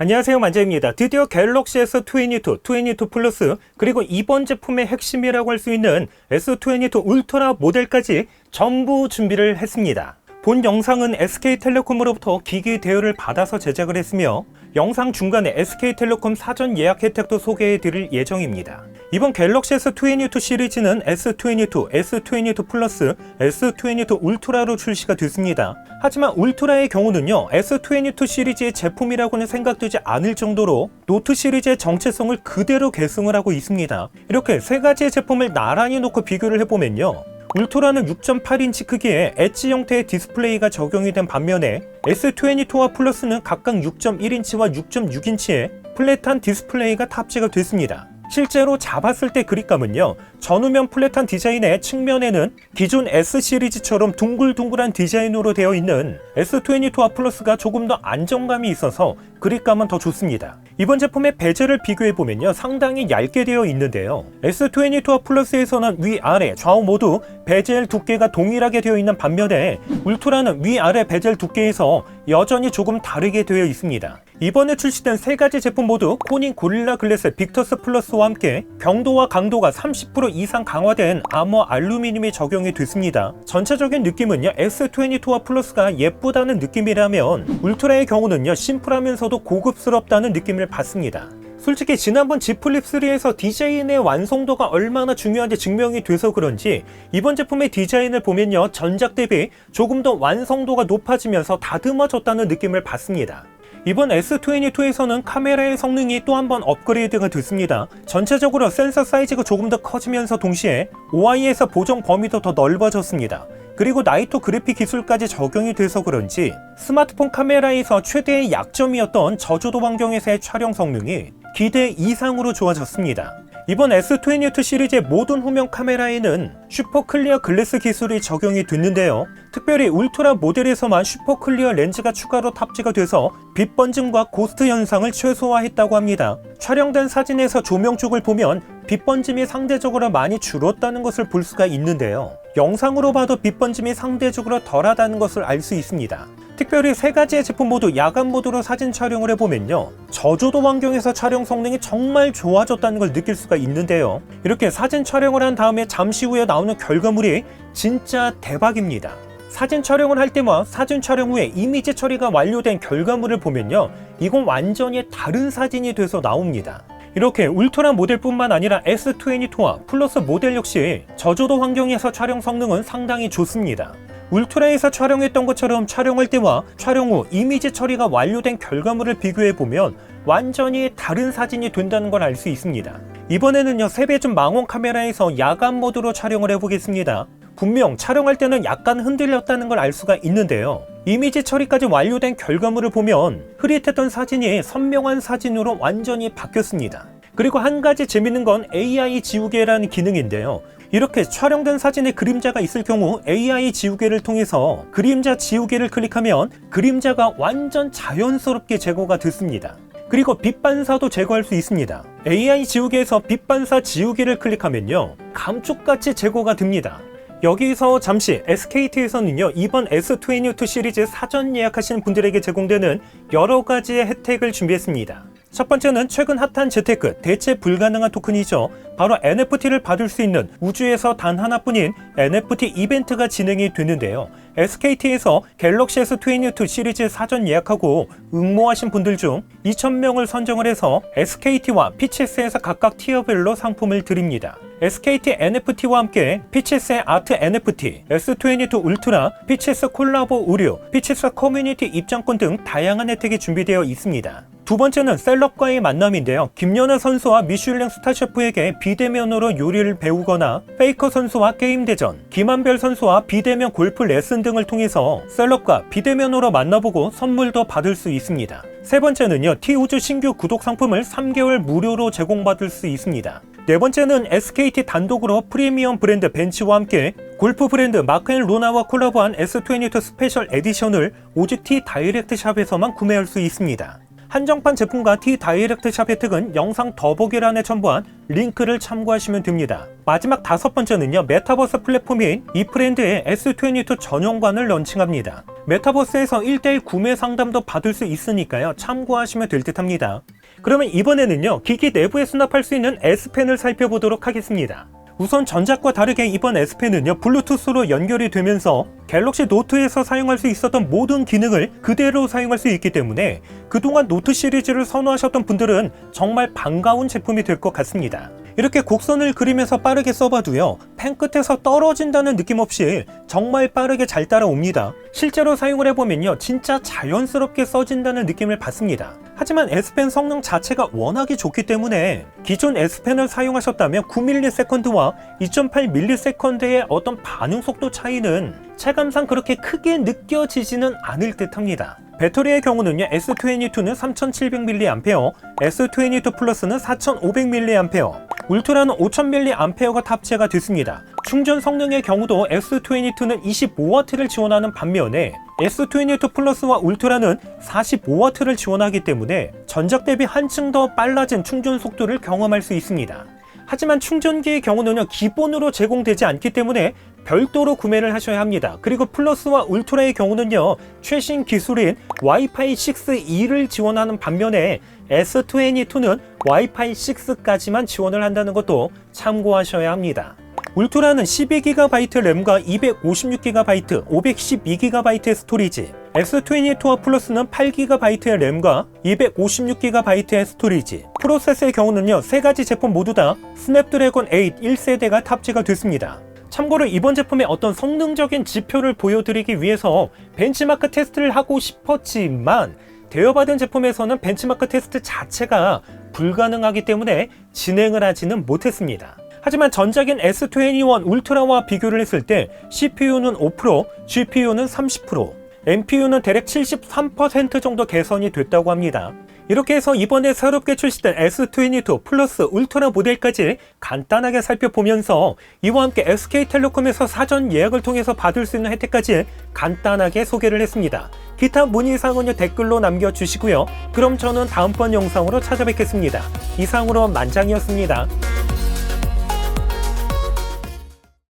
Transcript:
안녕하세요 만재입니다. 드디어 갤럭시 S22, 22 플러스 그리고 이번 제품의 핵심이라고 할 수 있는 S22 울트라 모델까지 전부 준비를 했습니다. 본 영상은 SK텔레콤으로부터 기기 대여를 받아서 제작을 했으며 영상 중간에 SK텔레콤 사전 예약 혜택도 소개해 드릴 예정입니다. 이번 갤럭시 S22 시리즈는 S22, S22 플러스, S22 울트라로 출시가 됐습니다. 하지만 울트라의 경우는요, S22 시리즈의 제품이라고는 생각되지 않을 정도로 노트 시리즈의 정체성을 그대로 계승을 하고 있습니다. 이렇게 세 가지의 제품을 나란히 놓고 비교를 해보면요. 울트라는 6.8인치 크기의 엣지 형태의 디스플레이가 적용이 된 반면에 S22와 플러스는 각각 6.1인치와 6.6인치의 플랫한 디스플레이가 탑재가 됐습니다. 실제로 잡았을 때 그립감은요, 전후면 플랫한 디자인의 측면에는 기존 S 시리즈처럼 둥글둥글한 디자인으로 되어 있는 S22와 플러스가 조금 더 안정감이 있어서 그립감은 더 좋습니다. 이번 제품의 베젤을 비교해보면요, 상당히 얇게 되어 있는데요. S22와 플러스에서는 위아래, 좌우 모두 베젤 두께가 동일하게 되어 있는 반면에 울트라는 위아래 베젤 두께에서 여전히 조금 다르게 되어 있습니다. 이번에 출시된 세 가지 제품 모두 코닝 고릴라 글래스 빅터스 플러스와 함께 경도와 강도가 30% 이상 강화된 아머 알루미늄이 적용이 됐습니다. 전체적인 느낌은요 S22와 플러스가 예쁘다는 느낌이라면 울트라의 경우는요 심플하면서도 고급스럽다는 느낌을 받습니다. 솔직히 지난번 Z 플립 3에서 디자인의 완성도가 얼마나 중요한지 증명이 돼서 그런지 이번 제품의 디자인을 보면요 전작 대비 조금 더 완성도가 높아지면서 다듬어졌다는 느낌을 받습니다. 이번 S22에서는 카메라의 성능이 또 한 번 업그레이드가 됐습니다. 전체적으로 센서 사이즈가 조금 더 커지면서 동시에 OI에서 보정 범위도 더 넓어졌습니다. 그리고 나이토 그래픽 기술까지 적용이 돼서 그런지 스마트폰 카메라에서 최대의 약점이었던 저조도 환경에서의 촬영 성능이 기대 이상으로 좋아졌습니다. 이번 S22 시리즈의 모든 후면 카메라에는 슈퍼 클리어 글래스 기술이 적용이 됐는데요. 특별히 울트라 모델에서만 슈퍼 클리어 렌즈가 추가로 탑재가 돼서 빛 번짐과 고스트 현상을 최소화했다고 합니다. 촬영된 사진에서 조명 쪽을 보면 빛 번짐이 상대적으로 많이 줄었다는 것을 볼 수가 있는데요. 영상으로 봐도 빛 번짐이 상대적으로 덜하다는 것을 알 수 있습니다. 특별히 세 가지의 제품 모두 야간 모드로 사진 촬영을 해보면요. 저조도 환경에서 촬영 성능이 정말 좋아졌다는 걸 느낄 수가 있는데요. 이렇게 사진 촬영을 한 다음에 잠시 후에 나오는 결과물이 진짜 대박입니다. 사진 촬영을 할 때와 사진 촬영 후에 이미지 처리가 완료된 결과물을 보면요. 이건 완전히 다른 사진이 돼서 나옵니다. 이렇게 울트라 모델뿐만 아니라 S22와 플러스 모델 역시 저조도 환경에서 촬영 성능은 상당히 좋습니다. 울트라에서 촬영했던 것처럼 촬영할 때와 촬영 후 이미지 처리가 완료된 결과물을 비교해 보면 완전히 다른 사진이 된다는 걸 알 수 있습니다. 이번에는요 세배준 망원 카메라에서 야간 모드로 촬영을 해보겠습니다. 분명 촬영할 때는 약간 흔들렸다는 걸 알 수가 있는데요. 이미지 처리까지 완료된 결과물을 보면 흐릿했던 사진이 선명한 사진으로 완전히 바뀌었습니다. 그리고 한 가지 재밌는 건 AI 지우개라는 기능인데요. 이렇게 촬영된 사진에 그림자가 있을 경우 AI 지우개를 통해서 그림자 지우개를 클릭하면 그림자가 완전 자연스럽게 제거가 됐습니다. 그리고 빛 반사도 제거할 수 있습니다. AI 지우개에서 빛 반사 지우개를 클릭하면요. 감쪽같이 제거가 됩니다. 여기서 잠시 SKT에서는요 이번 S22 시리즈 사전 예약하시는 분들에게 제공되는 여러 가지의 혜택을 준비했습니다. 첫 번째는 최근 핫한 재테크 대체 불가능한 토큰이죠. 바로 NFT를 받을 수 있는 우주에서 단 하나뿐인 NFT 이벤트가 진행이 되는데요. SKT에서 갤럭시 S22 시리즈 사전 예약하고 응모하신 분들 중 2,000명을 선정을 해서 SKT와 PCS에서 각각 티어별로 상품을 드립니다. SKT NFT와 함께 피치스의 아트 NFT, S22 울트라, 피치스 콜라보 의류, 피치스 커뮤니티 입장권 등 다양한 혜택이 준비되어 있습니다. 두 번째는 셀럽과의 만남인데요. 김연아 선수와 미슐랭 스타 셰프에게 비대면으로 요리를 배우거나 페이커 선수와 게임 대전, 김한별 선수와 비대면 골프 레슨 등을 통해서 셀럽과 비대면으로 만나보고 선물도 받을 수 있습니다. 세 번째는요, 티우즈 신규 구독 상품을 3개월 무료로 제공받을 수 있습니다. 네 번째는 SKT 단독으로 프리미엄 브랜드 벤치와 함께 골프 브랜드 마크앤 루나와 콜라보한 S22 스페셜 에디션을 오직 T 다이렉트 샵에서만 구매할 수 있습니다. 한정판 제품과 T 다이렉트 샵 혜택은 영상 더보기란에 첨부한 링크를 참고하시면 됩니다. 마지막 다섯 번째는요, 메타버스 플랫폼인 이프랜드의 S22 전용관을 런칭합니다. 메타버스에서 1대1 구매 상담도 받을 수 있으니까요, 참고하시면 될 듯 합니다. 그러면 이번에는요, 기기 내부에 수납할 수 있는 S펜을 살펴보도록 하겠습니다. 우선 전작과 다르게 이번 S펜은요 블루투스로 연결이 되면서 갤럭시 노트에서 사용할 수 있었던 모든 기능을 그대로 사용할 수 있기 때문에 그동안 노트 시리즈를 선호하셨던 분들은 정말 반가운 제품이 될 것 같습니다. 이렇게 곡선을 그리면서 빠르게 써봐도요 펜 끝에서 떨어진다는 느낌 없이 정말 빠르게 잘 따라옵니다. 실제로 사용을 해보면요 진짜 자연스럽게 써진다는 느낌을 받습니다. 하지만 S펜 성능 자체가 워낙에 좋기 때문에 기존 S펜을 사용하셨다면 9ms와 2.8ms의 어떤 반응 속도 차이는 체감상 그렇게 크게 느껴지지는 않을 듯 합니다. 배터리의 경우는요, S22는 3700mAh, S22 플러스는 4500mAh, 울트라는 5000mAh가 탑재가 됐습니다. 충전 성능의 경우도 S22는 25W를 지원하는 반면에 S22 플러스와 울트라는 45W를 지원하기 때문에 전작 대비 한층 더 빨라진 충전 속도를 경험할 수 있습니다. 하지만 충전기의 경우는요, 기본으로 제공되지 않기 때문에 별도로 구매를 하셔야 합니다. 그리고 플러스와 울트라의 경우는요, 최신 기술인 와이파이 6E를 지원하는 반면에 S22는 와이파이 6까지만 지원을 한다는 것도 참고하셔야 합니다. 울트라는 12GB 램과 256GB, 512GB의 스토리지, S22와 플러스는 8GB의 램과 256GB의 스토리지, 프로세서의 경우는요, 세 가지 제품 모두 다 스냅드래곤 8 1세대가 탑재가 됐습니다. 참고로 이번 제품의 어떤 성능적인 지표를 보여드리기 위해서 벤치마크 테스트를 하고 싶었지만 대여받은 제품에서는 벤치마크 테스트 자체가 불가능하기 때문에 진행을 하지는 못했습니다. 하지만 전작인 S21 울트라와 비교를 했을 때 CPU는 5%, GPU는 30%, NPU는 대략 73% 정도 개선이 됐다고 합니다. 이렇게 해서 이번에 새롭게 출시된 S22 플러스 울트라 모델까지 간단하게 살펴보면서 이와 함께 SK텔레콤에서 사전 예약을 통해서 받을 수 있는 혜택까지 간단하게 소개를 했습니다. 기타 문의 사항은요 댓글로 남겨주시고요. 그럼 저는 다음번 영상으로 찾아뵙겠습니다. 이상으로 만장이었습니다.